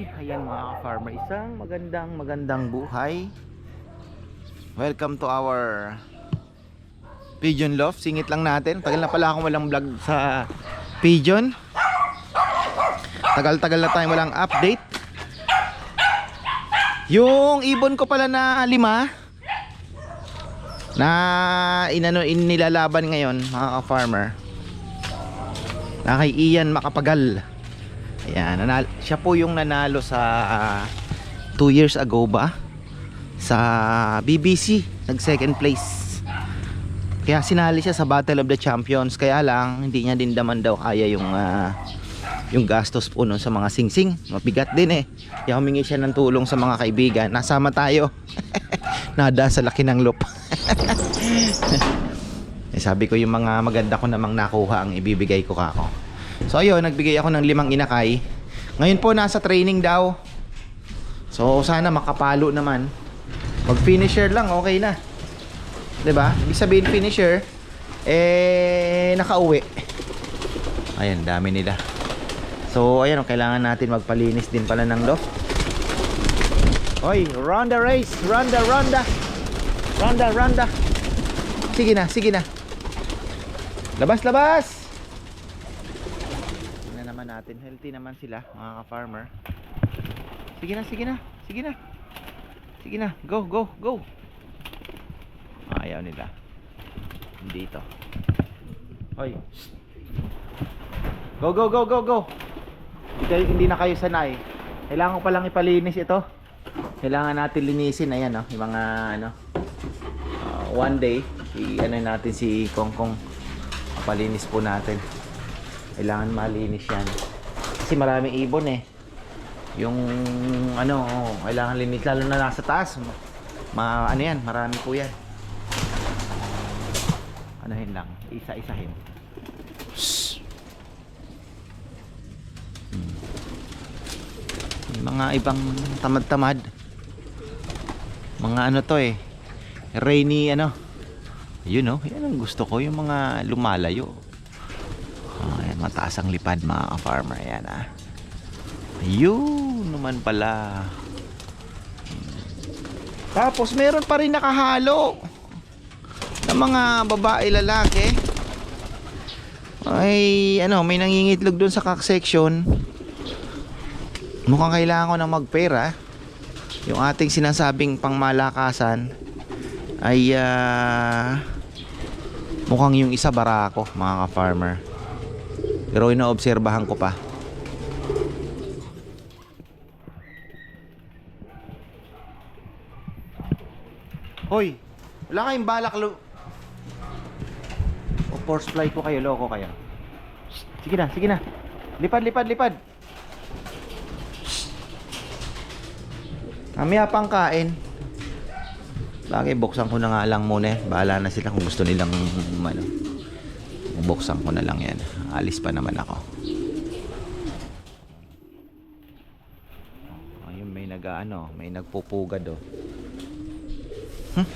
Ay, ayan mga ka-farmer, isang magandang magandang buhay. Welcome to our Pigeon Loft. Singit lang natin. Tagal na pala akong walang vlog sa Pigeon. Tagal-tagal na tayong walang update. Yung ibon ko pala na lima na inano inilalaban ngayon mga ka-farmer. Na kay Ian Makapagal. Ayan, nanalo, siya po yung nanalo sa 2 years ago ba sa BBC, nag second place. Kaya sinali siya sa Battle of the Champions kaya lang hindi niya din daman daw kaya yung ah, yung gastos po nun sa mga singsing. Mabigat din eh. Kaya humingi siya ng tulong sa mga kaibigan. Nasama tayo. Nada sa laki ng loop. eh, sabi ko yung mga maganda ko namang nakuha ang ibibigay ko kako. So ayun, nagbigay ako ng limang inakay. Ngayon po nasa training daw. So sana makapalo naman. Mag finisher lang okay na. 'Di ba? Ibig sabihin finisher eh nakauwi. Ayan, dami nila. So ayan, oh, kailangan natin magpalinis din pala ng loft. Hoy, Ronda race, Ronda, Ronda. Ronda, Ronda. Sige na, sige na. Labas, labas. Natin. Healthy naman sila, mga ka-farmer. Sige na, sige na. Sige na. Sige na. Go, go, go. Ayaw nila. Dito. Hoy. Go, go, go, go, go. Hindi, hindi na kayo sanay. Kailangan ko palang ipalinis ito. Kailangan natin linisin. Ayan, no? Yung mga, ano, uh, one day, i-ano natin si Kong Kong. Palinis po natin. Kailangan malinis yan. Kasi maraming ibon eh. Yung ano, oh, kailangan linis lalo na nasa taas. Ma, ano yan, marami po yan. Anahin lang, isa-isahin. Hmm. Mga ibang tamad-tamad. Mga ano to eh. Rainy ano. Yun know, yan ang gusto ko, yung mga lumalayo. Mataas ang lipad mga farmer Ayan ah. Yun naman pala. Tapos meron pa rin nakahalo ng mga babae lalaki. Ay, ano, may nangingitlog doon sa cock section. Mukhang kailangan ko ng magpera. Yung ating sinasabing pangmalakasan ay ah, mukhang yung isa barako, mga ka-farmer. Pero inoobserbahan ko pa. Hoy, wala kayong balak lo... O force fly ko kayo, loko kayo. Sige na, sige na. Lipad, lipad, lipad. Mamaya pang kain. Bagay, buksan ko na nga lang muna. eh. Bahala na sila kung gusto nilang ano. Buksan ko na lang yan. Alis pa naman ako. Ayun, may nag ano, may nagpupugad oh. Hmm?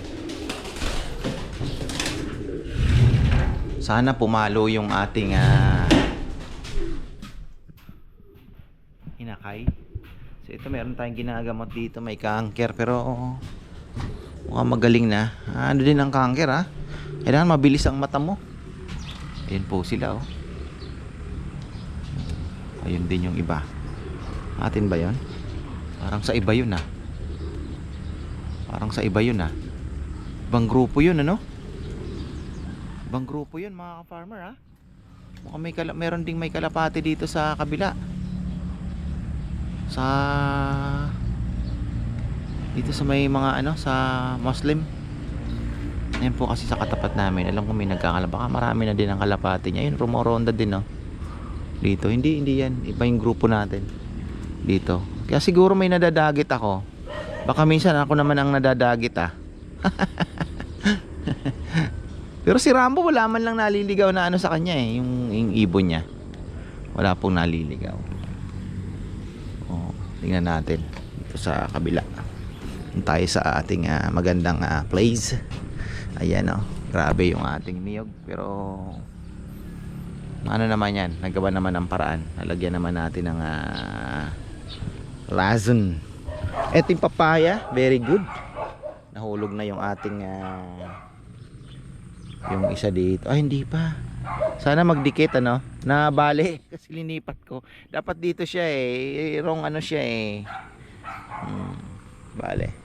Sana pumalo yung ating ah, inakay. So ito meron tayong ginagamot dito, may cancer pero mukhang magaling na. Ano din ang cancer ha? Kailangan mabilis ang mata mo. Ayun po sila oh. Ayun din yung iba. Atin ba yon? Parang sa iba yun ah. Parang sa iba yun ah. Ibang grupo yun ano? Ibang grupo yun mga ka-farmer ah. Mukhang may kala- meron ding may kalapati dito sa kabila. Sa dito sa may mga ano sa Muslim. Ayan po kasi sa katapat namin. Alam ko may nagkakalapaka. Marami na din ang kalapati niya. Ayun, rumoronda din no. Dito. Hindi, hindi yan. Iba yung grupo natin. Dito. Kaya siguro may nadadagit ako. Baka minsan ako naman ang nadadagit ah. Pero si Rambo wala man lang naliligaw na ano sa kanya eh, yung, yung ibon niya. Wala pong naliligaw. Oh, tingnan natin dito sa kabila. Tayo sa ating ah, magandang ah, place. Ayan oh, grabe yung ating niyog pero ano naman yan, nagawa naman ng paraan. Nalagyan naman natin ng ah, Razon. Ito yung papaya, very good. Nahulog na yung ating ah, yung isa dito. Ay, hindi pa. Sana magdikit ano. Na bali kasi linipat ko. Dapat dito siya eh. Wrong ano siya eh. Hmm, bale.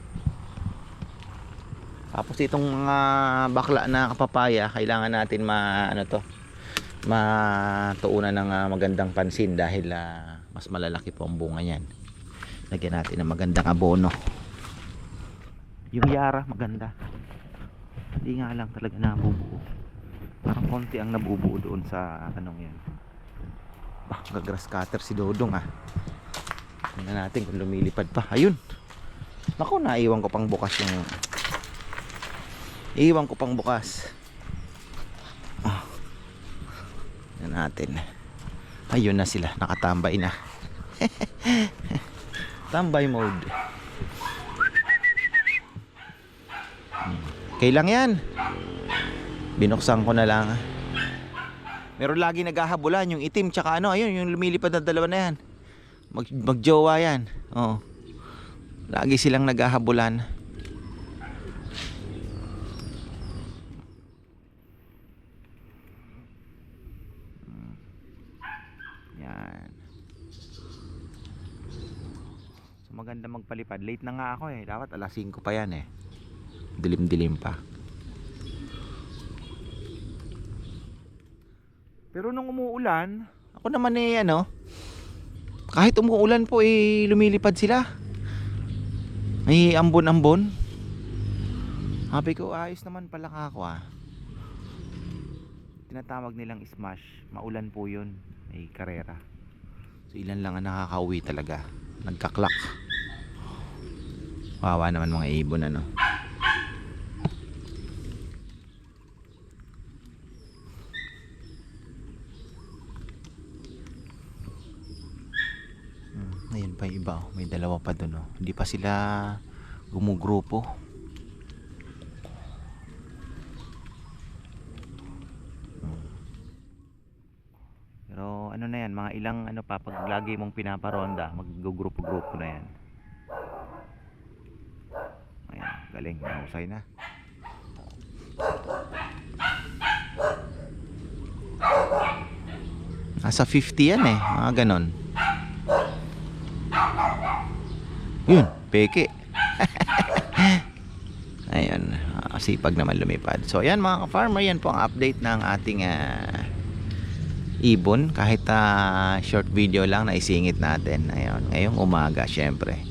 Tapos itong mga bakla na kapapaya, kailangan natin ma ano to, matuunan ng ah, magandang pansin dahil ah, mas malalaki po ang bunga niyan. Lagyan natin ng magandang abono. Yung yara maganda. Hindi nga lang talaga nabubuo. Parang konti ang nabubuo doon sa anong yan. Bah, gagrass cutter si Dodong ah. Tingnan natin kung lumilipad pa. Ayun. Naku, naiwan ko pang bukas yung Iwan ko pang bukas. Ah. Yan natin. Ayun na sila, nakatambay na. Tambay mode. Hmm. Okay lang yan. Binuksan ko na lang. Meron lagi naghahabulan yung itim tsaka ano, ayun yung lumilipad na dalawa na yan. Mag magjowa yan. Oo. Lagi silang naghahabulan. Maganda magpalipad. Late na nga ako eh. Dapat alas 5 pa yan eh. Dilim-dilim pa. Pero nung umuulan, ako naman eh ano, kahit umuulan po eh lumilipad sila. May ambon-ambon. Sabi ko, ayos naman pala ka ako ah. Tinatawag nilang smash. Maulan po yun. May karera. So ilan lang ang nakakauwi talaga. Nagkaklak. Wawa naman mga ibon ano. Hmm, ayun pa iba oh. May dalawa pa dun oh. Hindi pa sila gumugrupo. Hmm. Pero ano na yan, mga ilang ano pa, pag lagi mong pinaparonda, mag-grupo-grupo na yan. Ayan, galing, mahusay na. Nasa 50 yan eh, mga ganon. Yun, peke. Ayun, sipag naman lumipad. So ayan mga ka-farmer, yan po ang update ng ating ah, ibon. Kahit ah, short video lang na isingit natin. Ayun, ngayong umaga syempre.